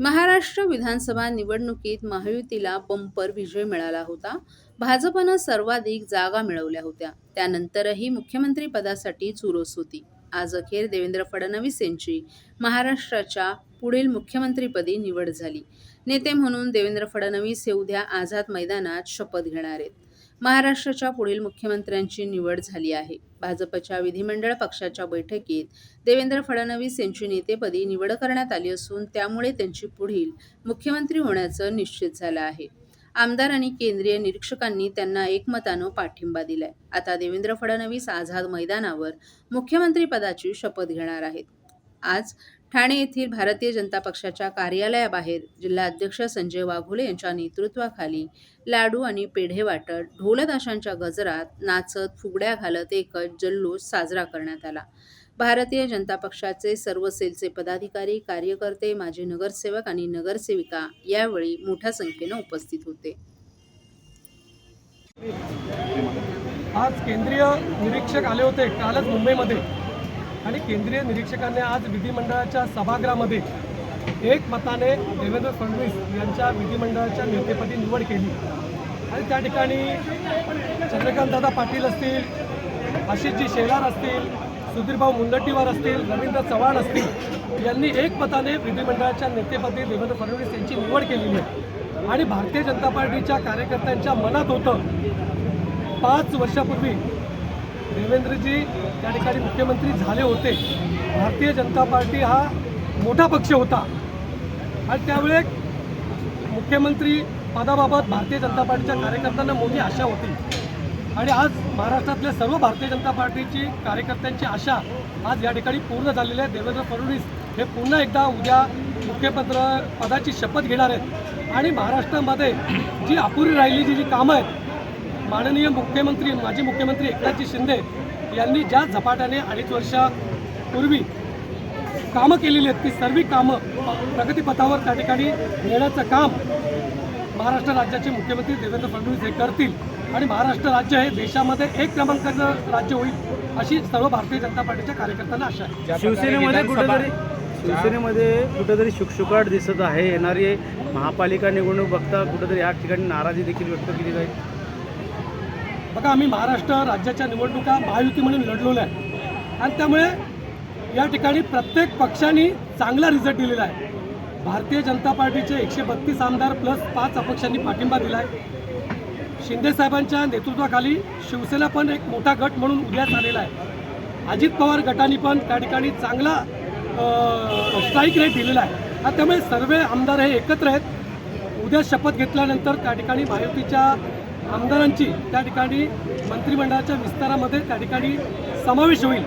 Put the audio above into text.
महाराष्ट्र विधानसभा निवडणुकीत महायुतीला बंपर विजय मिळाला होता. भाजपनं सर्वाधिक जागा मिळवल्या होत्या. त्यानंतरही मुख्यमंत्रीपदासाठी चुरस होती. आज अखेर देवेंद्र फडणवीस यांची महाराष्ट्राच्या पुढील मुख्यमंत्रीपदी निवड झाली. नेते म्हणून देवेंद्र फडणवीस हे उद्या आझाद मैदानात शपथ घेणार आहेत. महाराष्ट्राच्या पुढील मुख्यमंत्र्यांची निवड झाली आहे. भाजपच्या विधिमंडळ पक्षाच्या बैठकीत देवेंद्र फडणवीस यांची नेतेपदी निवड करण्यात आली असून त्यामुळे त्यांची पुढील मुख्यमंत्री होण्याचं निश्चित झालं आहे. आमदार आणि केंद्रीय निरीक्षकांनी त्यांना एकमतानं पाठिंबा दिलाय. आता देवेंद्र फडणवीस आझाद मैदानावर मुख्यमंत्रीपदाची शपथ घेणार आहेत. आज ठाणे येथील भारतीय जनता पक्षाच्या कार्यालयाबाहेर जिल्हाध्यक्ष संजय वाघोले यांच्या नेतृत्वाखाली लाडू आणि पेढे वाटत ढोलताशांच्या गजरात नाचत फुगड्या घालत एकच जल्लोष साजरा करण्यात आला. भारतीय जनता पक्षाचे सर्व सेलचे पदाधिकारी कार्यकर्ते माजी नगरसेवक आणि नगरसेविका यावेळी मोठ्या संख्येनं उपस्थित होते. आज केंद्रीय निरीक्षक आले होते कालच मुंबईमध्ये. आणि केंद्रीय निरीक्षकांनी आज विधिमंडळाच्या सभागृहामध्ये एक मताने देवेंद्र फडणवीस यांच्या विधिमंडळाच्या नेतेपदी निवड केली. आणि त्या ठिकाणी चंद्रकांतदादा पाटील असतील आशिषजी शेलार असतील सुधीरभाऊ मुनगंटीवार असतील रवींद्र चव्हाण असतील यांनी एक मताने विधिमंडळाच्या नेतेपदी देवेंद्र फडणवीस यांची निवड केलेली आहे. आणि भारतीय जनता पार्टीच्या कार्यकर्त्यांच्या मनात होतं पाच वर्षापूर्वी देवेंद्रजी त्या ठिकाणी मुख्यमंत्री झाले होते. भारतीय जनता पार्टी हा मोठा पक्ष होता. आणि त्यावेळे मुख्यमंत्री पदाबाबत भारतीय जनता पार्टीच्या कार्यकर्त्यांना मोठी आशा होती. आणि आज महाराष्ट्रातल्या सर्व भारतीय जनता पार्टीची कार्यकर्त्यांची आशा आज या ठिकाणी पूर्ण झालेली आहे. देवेंद्र फडणवीस हे पुन्हा एकदा उद्या मुख्यमंत्र पदाची शपथ घेणार आहेत. आणि महाराष्ट्रामध्ये जी अपुरी राहिली जी जी कामं आहेत माननीय मुख्यमंत्री माजी मुख्यमंत्री एकनाथजी शिंदे यांनी ज्या झपाट्याने अडीच वर्षापूर्वी कामं केलेली आहेत ती सर्व कामं प्रगतीपथावर त्या ठिकाणी नेण्याचं काम महाराष्ट्र राज्याचे मुख्यमंत्री देवेंद्र फडणवीस हे करतील. आणि महाराष्ट्र राज्य हे देशामध्ये एक क्रमांकाचं राज्य होईल अशी सर्व भारतीय जनता पार्टीच्या कार्यकर्त्यांना आशा आहे. शिवसेनेमध्ये कुठेतरी शिवसेनेमध्ये कुठेतरी शुकशुकाट दिसत आहे. येणारी महापालिका निवडणूक बघता कुठेतरी या ठिकाणी नाराजी देखील व्यक्त केली जाईल. बघा आम्ही महाराष्ट्र राज्याच्या निवडणुका महायुती म्हणून लढलेल्या आहे. आणि त्यामुळे या ठिकाणी प्रत्येक पक्षाने चांगला रिझल्ट दिलेला आहे. भारतीय जनता पार्टीचे एकशे बत्तीस आमदार प्लस पाच अपक्षांनी पाठिंबा दिला आहे शिंदेसाहेबांच्या नेतृत्वाखाली शिवसेना पण एक मोठा गट म्हणून उदयास आलेला आहे. अजित पवार गटाने पण त्या ठिकाणी चांगला स्ट्राईक रेट दिलेला आहे. आणि त्यामुळे सर्व आमदार हे एकत्र आहेत. उद्या शपथ घेतल्यानंतर त्या ठिकाणी महायुतीच्या आमदारांची त्या ठिकाणी मंत्रिमंडळाच्या विस्तारामध्ये त्या ठिकाणी समावेश होईल.